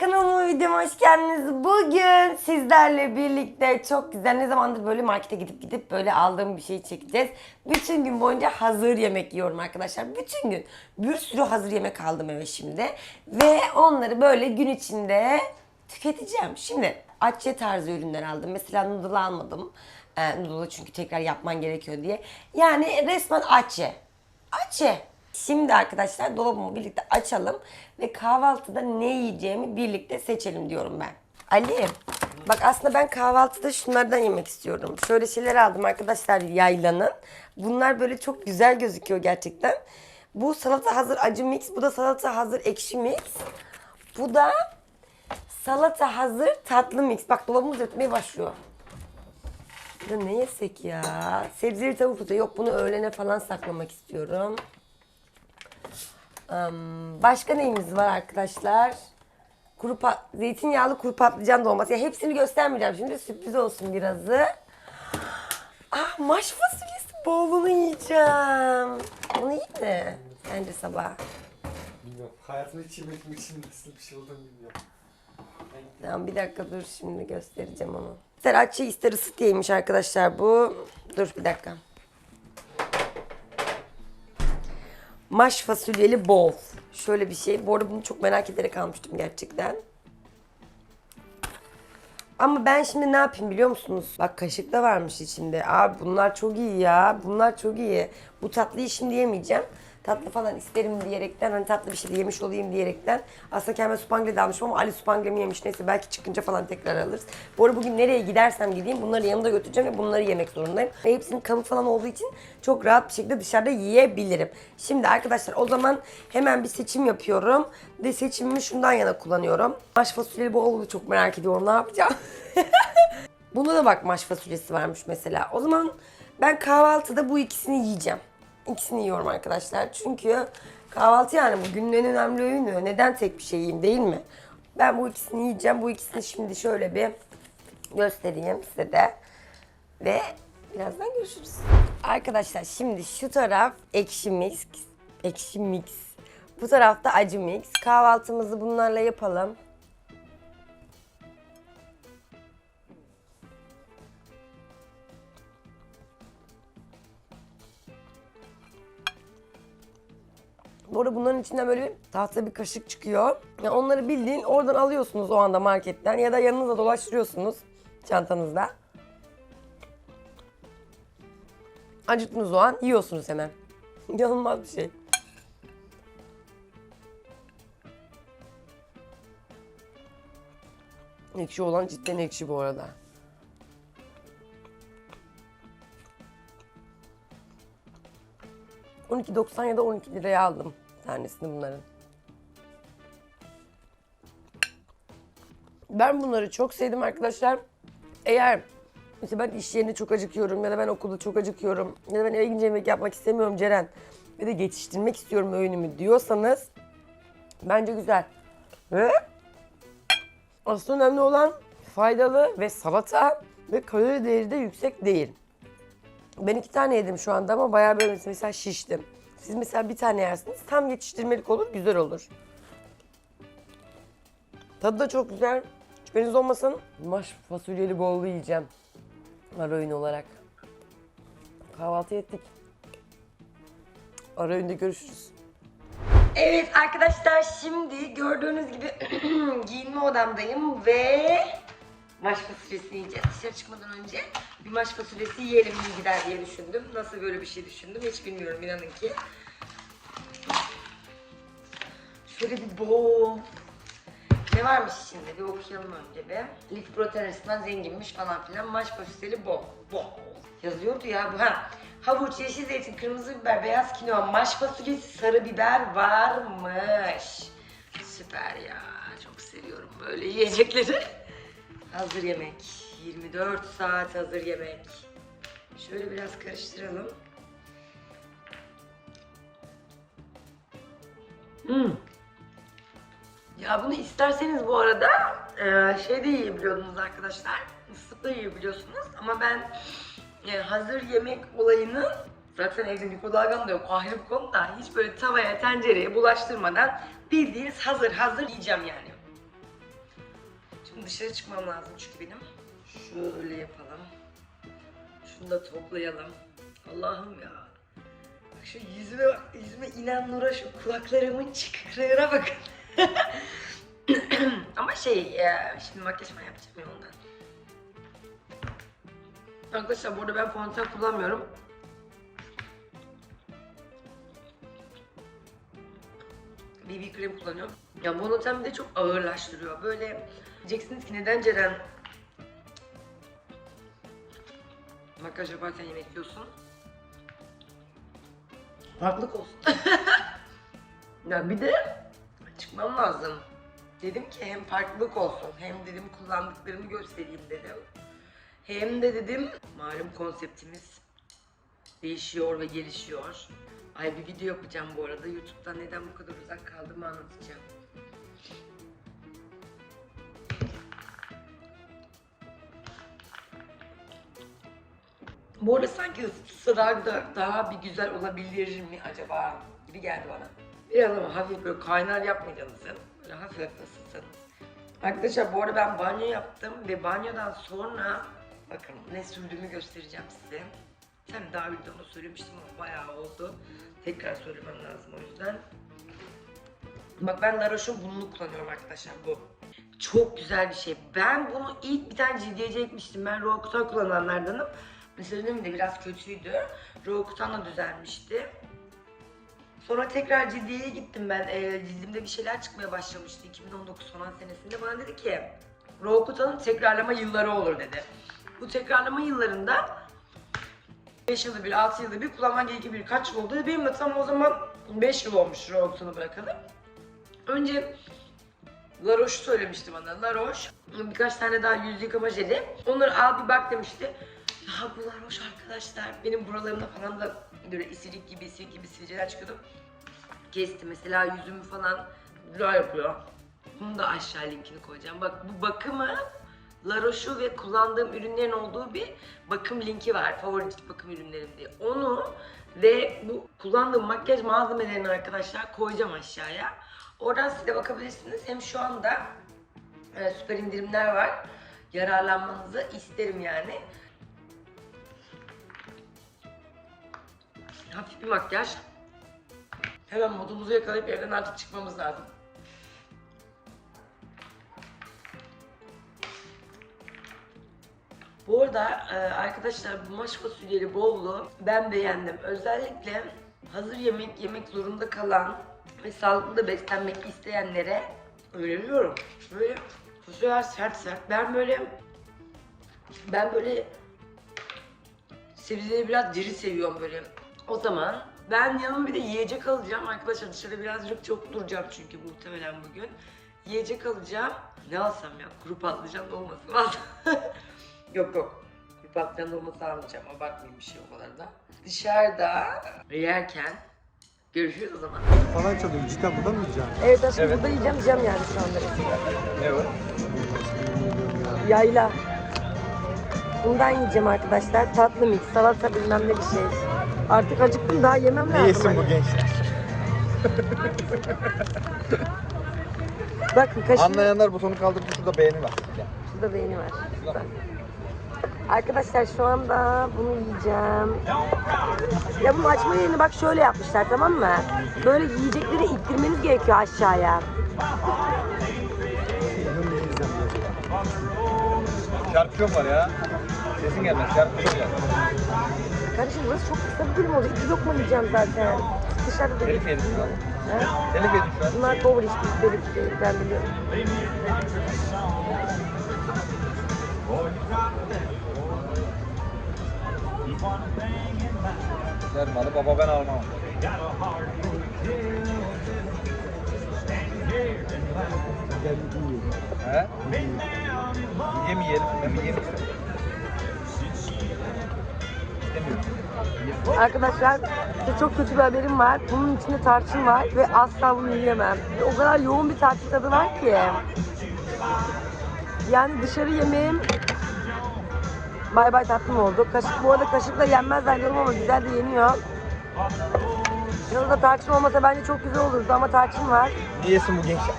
kanalıma videoma hoş geldiniz. Bugün sizlerle birlikte çok güzel ne zamandır böyle markete gidip gidip böyle aldığım bir şey çekeceğiz. Bütün gün boyunca hazır yemek yiyorum arkadaşlar. Bütün gün bir sürü hazır yemek aldım eve şimdi. Ve onları böyle gün içinde tüketeceğim. Şimdi açye tarzı ürünler aldım. Mesela noodle almadım. Ee, noodle'ı çünkü tekrar yapman gerekiyor diye. Yani resmen açye. Açye. Şimdi arkadaşlar dolabımı birlikte açalım ve kahvaltıda ne yiyeceğimi birlikte seçelim diyorum ben. Ali, bak aslında ben kahvaltıda şunlardan yemek istiyorum. Şöyle şeyler aldım arkadaşlar yaylanın. Bunlar böyle çok güzel gözüküyor gerçekten. Bu salata hazır acı mix, bu da salata hazır ekşi mix. Bu da salata hazır tatlı mix. Bak dolabımız ötmeye başlıyor. Ya ne yesek ya? Sebzeli tavuk sote. Yok bunu öğlene falan saklamak istiyorum. Am, başka neyimiz var arkadaşlar? Kuru pat zeytinyağlı kuru patlıcan dolması. Ya hepsini göstermeyeceğim şimdi sürpriz olsun birazı. Ah maş fasulyesi bolunu yiyeceğim. Onu iyi mi? Bence sabah. Bilmiyorum. Hayatımda hiç yemek için nasıl bir şey olduğunu bilmiyorum. Tamam bir dakika dur şimdi göstereceğim onu. İster açı ister ısıt yemiş arkadaşlar bu. Dur bir dakika. Maş fasulyeli bol. Şöyle bir şey. Bu arada bunu çok merak ederek almıştım gerçekten. Ama ben şimdi ne yapayım biliyor musunuz? Bak kaşık da varmış içinde. Abi bunlar çok iyi ya. Bunlar çok iyi. Bu tatlıyı şimdi yemeyeceğim. Tatlı falan isterim diyerekten hani tatlı bir şey de yemiş olayım diyerekten. Aslında kendime supangre de almışım ama Ali supangremi yemiş. Neyse belki çıkınca falan tekrar alırız. Bu arada bugün nereye gidersem gideyim bunları yanımda götüreceğim ve bunları yemek zorundayım. Ve hepsinin kabı falan olduğu için çok rahat bir şekilde dışarıda yiyebilirim. Şimdi arkadaşlar o zaman hemen bir seçim yapıyorum. Ve seçimimi şundan yana kullanıyorum. Maş fasulyeli bol çok merak ediyorum ne yapacağım. Bunda da bak maş fasulyesi varmış mesela. O zaman ben kahvaltıda bu ikisini yiyeceğim. İkisini yiyorum arkadaşlar. Çünkü kahvaltı yani bu günün en önemli öğünü. Neden tek bir şey yiyeyim değil mi? Ben bu ikisini yiyeceğim. Bu ikisini şimdi şöyle bir göstereyim size de. Ve birazdan görüşürüz. Arkadaşlar şimdi şu taraf ekşi mix. Ekşi mix. Bu tarafta acı mix. Kahvaltımızı bunlarla yapalım. Arada bunların içinden böyle bir tahta bir kaşık çıkıyor. Yani onları bildiğin oradan alıyorsunuz o anda marketten ya da yanınıza dolaştırıyorsunuz çantanızda. Acıktınız o an yiyorsunuz hemen. İnanılmaz bir şey. Ekşi olan cidden ekşi bu arada. $12.90 ya da 12 liraya aldım tanesini bunların. Ben bunları çok sevdim arkadaşlar. Eğer işte ben iş yerinde çok acıkıyorum ya da ben okulda çok acıkıyorum ya da ben eve gidince yemek yapmak istemiyorum Ceren ve de geçiştirmek istiyorum öğünümü diyorsanız bence güzel. Ve asıl önemli olan faydalı ve salata ve kalori değeri de yüksek değil. Ben iki tane yedim şu anda ama bayağı böyle mesela şiştim. Siz mesela bir tane yersiniz tam geçiştirmelik olur güzel olur. Tadı da çok güzel. Şüpheniz olmasın. Maş fasulyeli bollu yiyeceğim. Ara öğün olarak. Kahvaltı ettik. Ara öğünde görüşürüz. Evet arkadaşlar şimdi gördüğünüz gibi giyinme odamdayım ve maş fasulyesi yiyeceğiz. Dışarı çıkmadan önce bir maş fasulyesi yiyelim iyi gider diye düşündüm. Nasıl böyle bir şey düşündüm hiç bilmiyorum inanın ki. Şöyle bir bol. Ne varmış içinde bir okuyalım önce bir. Lif protein açısından zenginmiş falan filan. Maş fasulyeli bol. Bol. Yazıyordu ya bu. Ha. Havuç, yeşil zeytin, kırmızı biber, beyaz kinoa, maş fasulyesi, sarı biber varmış. Süper ya. Çok seviyorum böyle yiyecekleri. Hazır yemek. 24 saat hazır yemek. Şöyle biraz karıştıralım. Hmm. Ya bunu isterseniz bu arada eee şey de yiyebiliyordunuz arkadaşlar. Isıtıp da yiyebiliyorsunuz. Ama ben e, hazır yemek olayını zaten evde mikrodalgam da yok ayrı bir konu da hiç böyle tavaya tencereye bulaştırmadan bildiğiniz hazır hazır yiyeceğim yani. Dışarı çıkmam lazım çünkü benim. Şöyle yapalım. Şunu da toplayalım. Allah'ım ya. Bak şu yüzüme bak, yüzüme inen nura şu kulaklarımın çıkrığına bakın. Ama şey, e, şimdi makyaj falan yapacağım ya ondan. Arkadaşlar burada ben fondöten kullanmıyorum. BB krem kullanıyorum. Ya bir de çok ağırlaştırıyor. Böyle diyeceksiniz ki neden Ceren makyaj yaparken yemek yiyorsun? Farklılık olsun. ya bir de çıkmam lazım. Dedim ki hem farklılık olsun hem dedim kullandıklarımı göstereyim dedim. Hem de dedim malum konseptimiz değişiyor ve gelişiyor. Ay bir video yapacağım bu arada. YouTube'dan neden bu kadar uzak kaldığımı anlatacağım. Bu arada sanki ısıtsa daha, da- daha bir güzel olabilir mi acaba gibi geldi bana. Biraz ama hafif böyle kaynar yapmayacaksınız. Böyle hafif ısıtın. Arkadaşlar bu arada ben banyo yaptım ve banyodan sonra bakın ne sürdüğümü göstereceğim size. Sen daha videoda söylemiştim ama bayağı oldu. Tekrar söylemem lazım o yüzden. Bak ben La bununu kullanıyorum arkadaşlar bu. Çok güzel bir şey. Ben bunu ilk bir tane ciddiyece ekmiştim. Ben Roakutan kullananlardanım. Mesela benim de biraz kötüydü. Roakutan'la düzelmişti. Sonra tekrar ciddiyeye gittim ben. Ee, cildimde bir şeyler çıkmaya başlamıştı 2019 falan senesinde. Bana dedi ki Roakutan'ın tekrarlama yılları olur dedi. Bu tekrarlama yıllarında 5 yılda bir, 6 yılda bir kullanman gerekiyor bir kaç yıl oldu. Benim de tam o zaman 5 yıl olmuş Roakutan'ı bırakalı. Önce La Roche söylemişti bana. La Roche birkaç tane daha yüz yıkama jeli. Onları al bir bak demişti. Ya bu La Roche arkadaşlar benim buralarımda falan da böyle isilik gibi isilik gibi sivilceler çıkıyordu. Kesti mesela yüzümü falan güzel yapıyor. Bunu da aşağı linkini koyacağım. Bak bu bakımı La Roche'u ve kullandığım ürünlerin olduğu bir bakım linki var. Favori cilt bakım ürünlerim diye. Onu ve bu kullandığım makyaj malzemelerini arkadaşlar koyacağım aşağıya. Oradan siz de bakabilirsiniz. Hem şu anda e, süper indirimler var. Yararlanmanızı isterim yani. Hafif bir makyaj. Hemen modumuzu yakalayıp evden artık çıkmamız lazım. Bu arada e, arkadaşlar bu maş fasulyeli bowl'u ben beğendim. Özellikle hazır yemek yemek zorunda kalan ve sağlıklı da beslenmek isteyenlere öneriyorum. Böyle fasulyeler sert sert. Ben böyle ben böyle sebzeleri biraz diri seviyorum böyle. O zaman ben yanıma bir de yiyecek alacağım. Arkadaşlar dışarıda birazcık çok duracağım çünkü muhtemelen bugün. Yiyecek alacağım. Ne alsam ya? Kuru patlıcan da olmasın. yok yok. Kuru patlıcan dolması almayacağım. Abartmayayım bir şey o kadar da. Dışarıda yerken görüşürüz o zaman. Falan çalıyorum. Cidden burada mı yiyeceğim? Evet aşkım Evet. burada yiyeceğim yiyeceğim yani şu anda. Ne var? Yayla. Bundan yiyeceğim arkadaşlar. Tatlı mix, salata bilmem ne bir şey. Artık acıktım daha yemem lazım. Ne yesin bu gençler? Bakın kaşığı... Anlayanlar butonu kaldırıp şurada beğeni var. Şurada beyni var. Arkadaşlar şu anda bunu yiyeceğim. Ya bunun açma yerini bak şöyle yapmışlar tamam mı? Böyle yiyecekleri ittirmeniz gerekiyor aşağıya. Şarkı çok var ya. Sesin gelmez. Şarkı çok ya. Kardeşim burası çok kısa bir bölüm oldu. İki lokma yiyeceğim zaten. Dışarıda da Telif yedik şu an. Ha? Telif şu an. Bunlar cover hiçbir delik değil ben biliyorum. Ver malı baba ben almam. He? Yiyelim? Ben midye Arkadaşlar size çok kötü bir haberim var. Bunun içinde tarçın var ve asla bunu yiyemem. O kadar yoğun bir tarçın tadı var ki. Yani dışarı yemeğim bay bay tatlım oldu. Kaşık bu arada kaşıkla yenmez zannediyorum ama güzel de yeniyor. Yanında tarçın olmasa bence çok güzel olurdu ama tarçın var. Ne yesin bu gençler?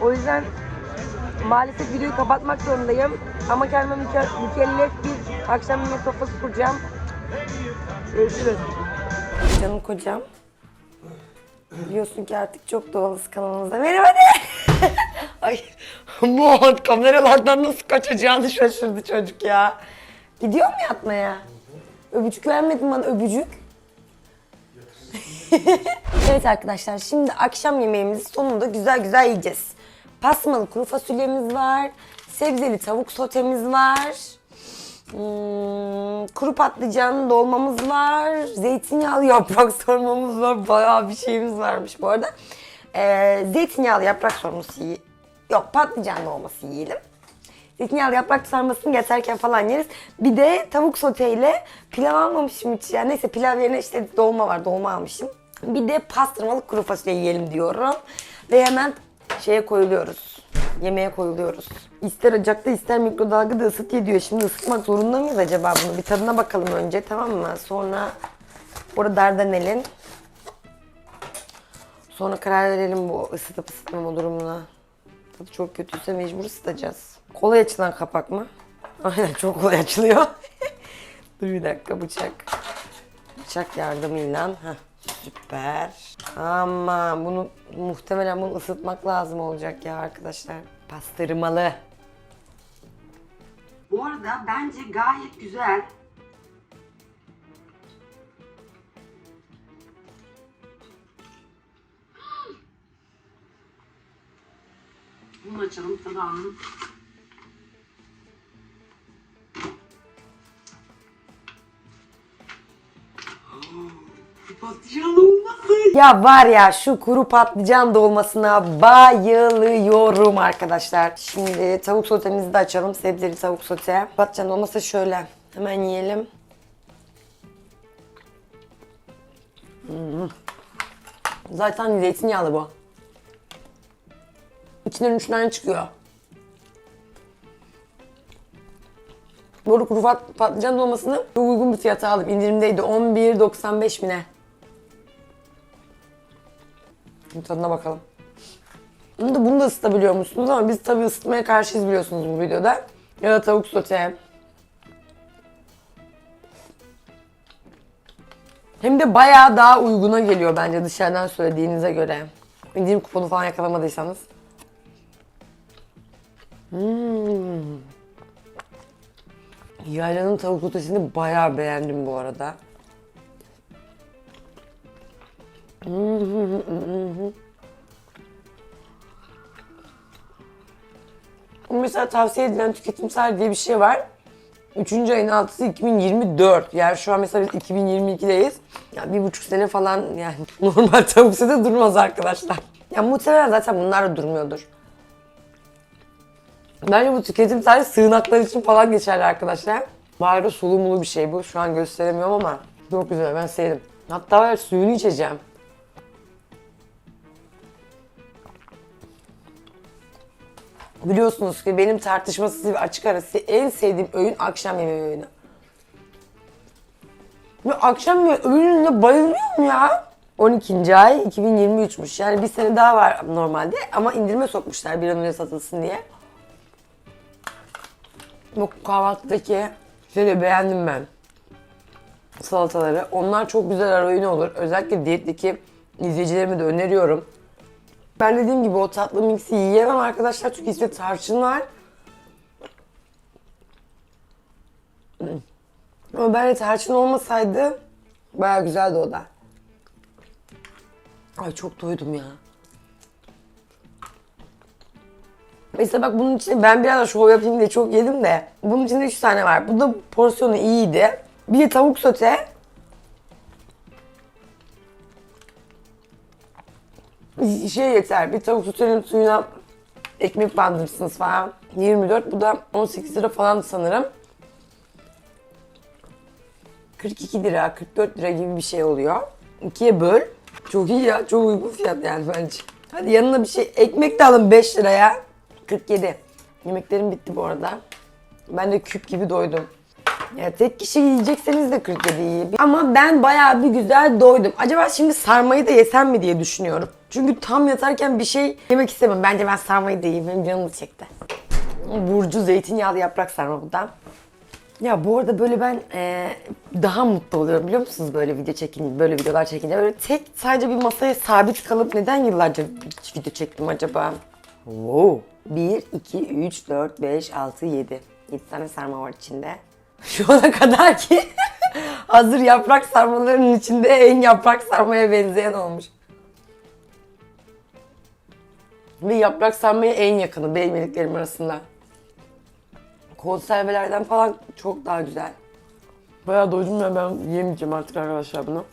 O yüzden Maalesef videoyu kapatmak zorundayım. Ama kendime müke- mükellef bir akşam yemeği sofrası kuracağım. Görüşürüz. Canım kocam. Biliyorsun ki artık çok doğalız kanalımızda. Merhaba de. Ay Muhammed kameralardan nasıl kaçacağını şaşırdı çocuk ya. Gidiyor mu yatmaya? Öpücük vermedin bana öpücük. evet arkadaşlar şimdi akşam yemeğimizi sonunda güzel güzel yiyeceğiz. Pasmalı kuru fasulyemiz var. Sebzeli tavuk sotemiz var. Hmm, kuru patlıcan dolmamız var. Zeytinyağlı yaprak sarmamız var. Bayağı bir şeyimiz varmış bu arada. Ee, zeytinyağlı yaprak sarması yi- Yok patlıcan dolması yiyelim. Zeytinyağlı yaprak sarmasını geçerken falan yeriz. Bir de tavuk soteyle pilav almamışım hiç. Yani neyse pilav yerine işte dolma var. Dolma almışım. Bir de pastırmalı kuru fasulye yiyelim diyorum. Ve hemen şeye koyuluyoruz. Yemeğe koyuluyoruz. İster ocakta ister mikrodalgada ısıt ye. Şimdi ısıtmak zorunda mıyız acaba bunu? Bir tadına bakalım önce tamam mı? Sonra orada dardanelin. Sonra karar verelim bu ısıtıp ısıtmama durumuna. Tadı çok kötüyse mecbur ısıtacağız. Kolay açılan kapak mı? Aynen çok kolay açılıyor. Dur bir dakika bıçak. Bıçak yardımıyla. Heh, süper. Ama bunu muhtemelen bunu ısıtmak lazım olacak ya arkadaşlar. Pastırmalı. Bu arada bence gayet güzel. Bunu açalım tadalım. Ya var ya şu kuru patlıcan dolmasına bayılıyorum arkadaşlar. Şimdi tavuk sotemizi de açalım. Sebzeli tavuk sote. Patlıcan dolması şöyle. Hemen yiyelim. Hmm. Zaten zeytinyağlı bu. İçinden üç tane çıkıyor. Arada kuru pat- patlıcan dolmasını uygun bir fiyata aldım. İndirimdeydi. 11.95 mi ne? Bir tadına bakalım. Bunu da, bunu da ısıtabiliyor musunuz ama biz tabii ısıtmaya karşıyız biliyorsunuz bu videoda. Ya da tavuk sote. Hem de bayağı daha uyguna geliyor bence dışarıdan söylediğinize göre. İndirim kuponu falan yakalamadıysanız. Hmm. Yaylanın tavuk sotesini bayağı beğendim bu arada. Mesela tavsiye edilen tüketimsel diye bir şey var. Üçüncü ayın altısı 2024. Yani şu an mesela biz 2022'deyiz. Ya bir buçuk sene falan yani normal tavuk sete durmaz arkadaşlar. Ya muhtemelen zaten bunlar da durmuyordur. Bence bu tüketim sadece sığınaklar için falan geçerli arkadaşlar. Bayağı sulu mulu bir şey bu. Şu an gösteremiyorum ama çok güzel ben sevdim. Hatta ya, suyunu içeceğim. Biliyorsunuz ki benim tartışmasız ve açık arası en sevdiğim öğün akşam yemeği öğünü. Ve akşam yemeği öğününe bayılıyorum ya. 12. ay 2023'müş. Yani bir sene daha var normalde ama indirime sokmuşlar bir an önce satılsın diye. Bu kahvaltıdaki şöyle beğendim ben. Salataları. Onlar çok güzel ara öğünü olur. Özellikle diyetteki izleyicilerime de öneriyorum. Ben dediğim gibi o tatlı mixi yiyemem arkadaşlar çünkü içinde tarçın var. Ama ben de tarçın olmasaydı baya güzeldi o da. Ay çok doydum ya. Mesela bak bunun içinde ben biraz da şov yapayım diye çok yedim de. Bunun içinde 3 tane var. Bu da porsiyonu iyiydi. Bir de tavuk sote. Şey yeter. Bir tavuk sotenin suyuna ekmek bandırırsınız falan. 24. Bu da 18 lira falan sanırım. 42 lira, 44 lira gibi bir şey oluyor. İkiye böl. Çok iyi ya. Çok uygun fiyat yani bence. Hadi yanına bir şey. Ekmek de alın 5 liraya. 47. Yemeklerim bitti bu arada. Ben de küp gibi doydum. Ya tek kişi yiyecekseniz de 47 iyi. Ama ben bayağı bir güzel doydum. Acaba şimdi sarmayı da yesem mi diye düşünüyorum. Çünkü tam yatarken bir şey yemek istemem. Bence ben sarmayı da yiyeyim. Benim canım çekti. Burcu zeytinyağlı yaprak sarma bu da. Ya bu arada böyle ben eee, daha mutlu oluyorum biliyor musunuz böyle video çekince, böyle videolar çekince. Böyle tek sadece bir masaya sabit kalıp neden yıllarca video çektim acaba? Wow. 1, 2, 3, 4, 5, 6, 7. 7 tane sarma var içinde. Şu ana kadar ki hazır yaprak sarmalarının içinde en yaprak sarmaya benzeyen olmuş. Ve yaprak sarmaya en yakını benim yediklerim arasında. Konservelerden falan çok daha güzel. Bayağı doydum ya ben yemeyeceğim artık arkadaşlar bunu.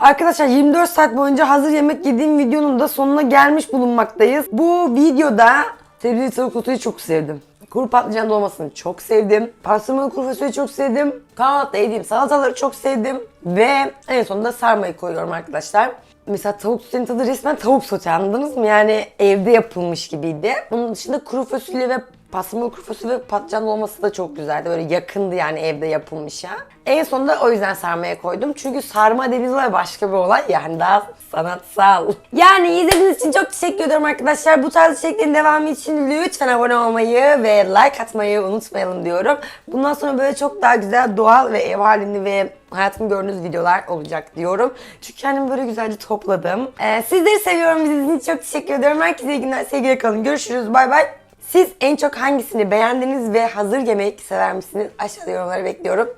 Arkadaşlar 24 saat boyunca hazır yemek yediğim videonun da sonuna gelmiş bulunmaktayız. Bu videoda sebzeli tavuk soteyi çok sevdim. Kuru patlıcan dolmasını çok sevdim. Pastırmalı kuru fasulyeyi çok sevdim. Kahvaltıda yediğim salataları çok sevdim. Ve en sonunda sarmayı koyuyorum arkadaşlar. Mesela tavuk sotenin tadı resmen tavuk sote anladınız mı? Yani evde yapılmış gibiydi. Bunun dışında kuru fasulye ve pastırmalı kuru fasulye ve patlıcan olması da çok güzeldi. Böyle yakındı yani evde yapılmışa. En sonunda o yüzden sarmaya koydum. Çünkü sarma dediğiniz olay başka bir olay yani daha sanatsal. Yani izlediğiniz için çok teşekkür ediyorum arkadaşlar. Bu tarz içeriklerin devamı için lütfen abone olmayı ve like atmayı unutmayalım diyorum. Bundan sonra böyle çok daha güzel doğal ve ev halinde ve hayatımı gördüğünüz videolar olacak diyorum. Çünkü kendimi böyle güzelce topladım. Ee, sizleri seviyorum. İzlediğiniz için çok teşekkür ediyorum. Herkese iyi günler. Sevgiyle kalın. Görüşürüz. Bay bay. Siz en çok hangisini beğendiniz ve hazır yemek sever misiniz? Aşağıda yorumları bekliyorum.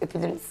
Öpülürüz.